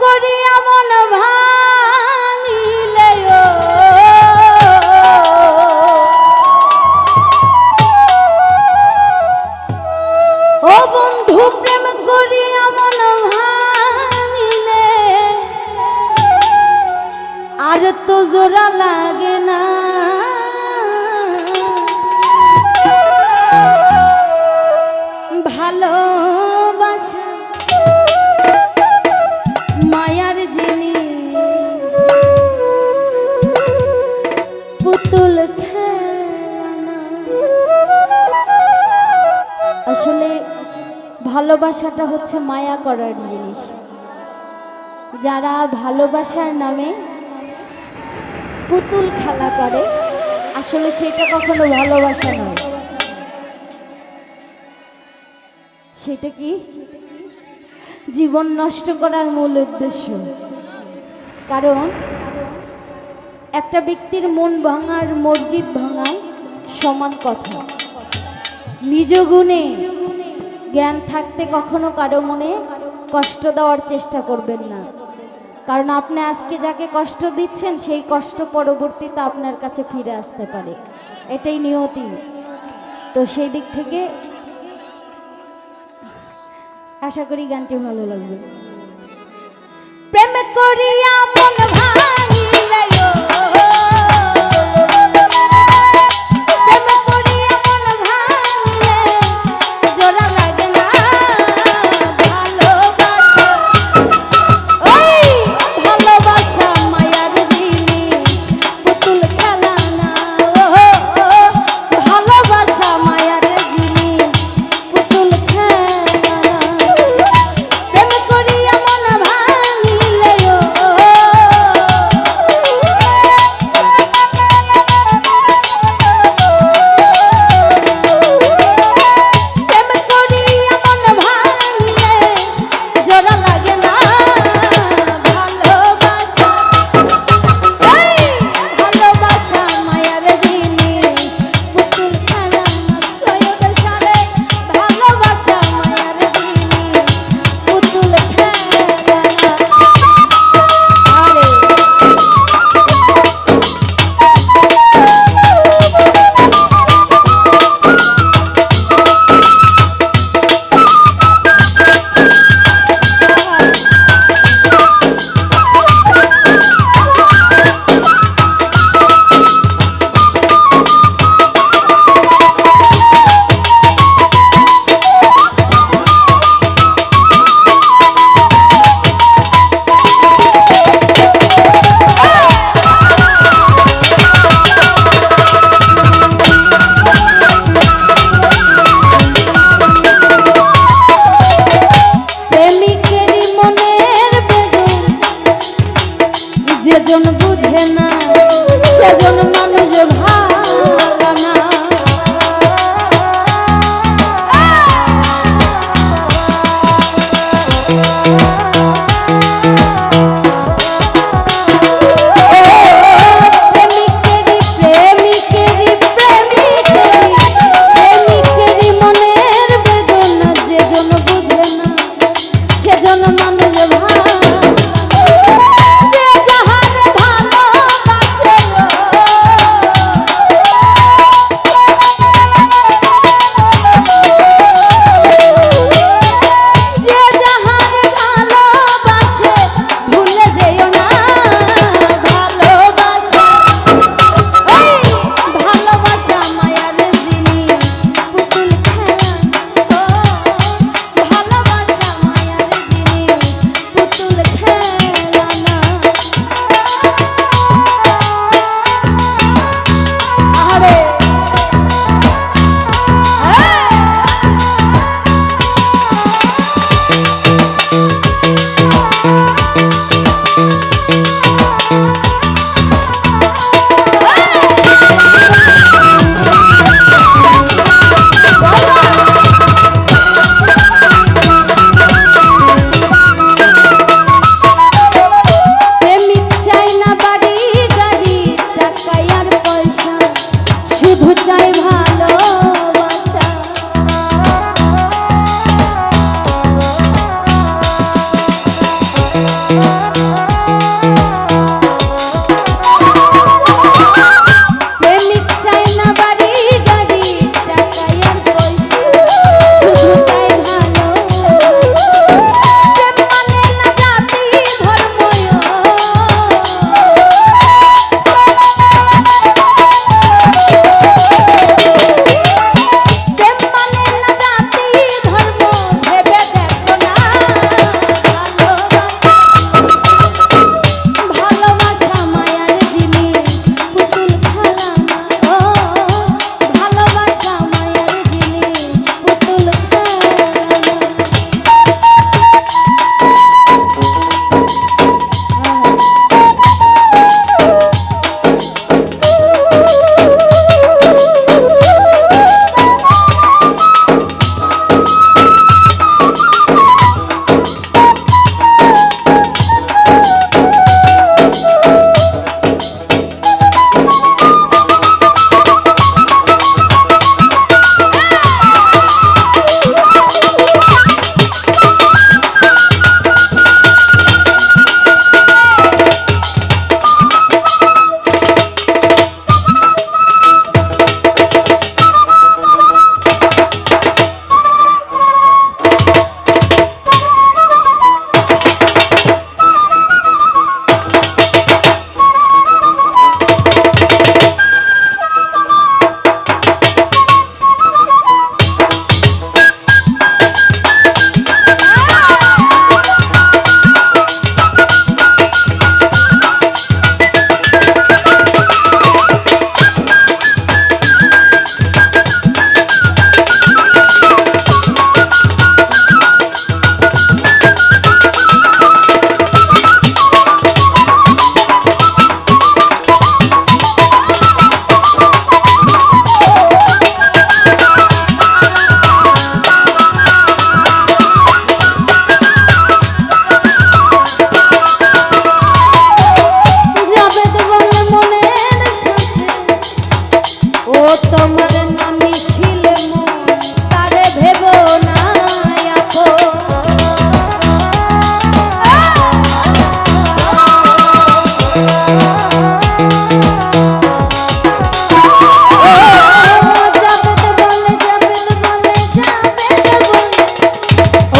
করি এমন ভাঙিলে ও। বন্ধু প্রেম করি এমন ভাঙিলে। আর তো জোড়া লাগে না। ভালোবাসাটা হচ্ছে মায়া করার জিনিস। যারা ভালোবাসার নামে পুতুল খেলা করে, আসলে সেটা কখনো ভালোবাসা নয়। সেটা কি? জীবন নষ্ট করার মূল উদ্দেশ্য। কারণ একটা ব্যক্তির মন ভাঙার, মসজিদ ভাঙা সমান কথা। নিজ গুণে জ্ঞান থাকতে কখনো কারও মনে কষ্ট দেওয়ার চেষ্টা করবেন না। কারণ আপনি আজকে যাকে কষ্ট দিচ্ছেন, সেই কষ্ট পরবর্তীতে আপনার কাছে ফিরে আসতে পারে। এটাই নিয়তি। তো সেই দিক থেকে আশা করি গানটি ভালো লাগবে। প্রেম করিয়া বুঝাই ভালো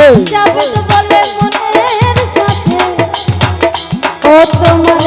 জগৎ বলে মনের সাথে। ও তোমার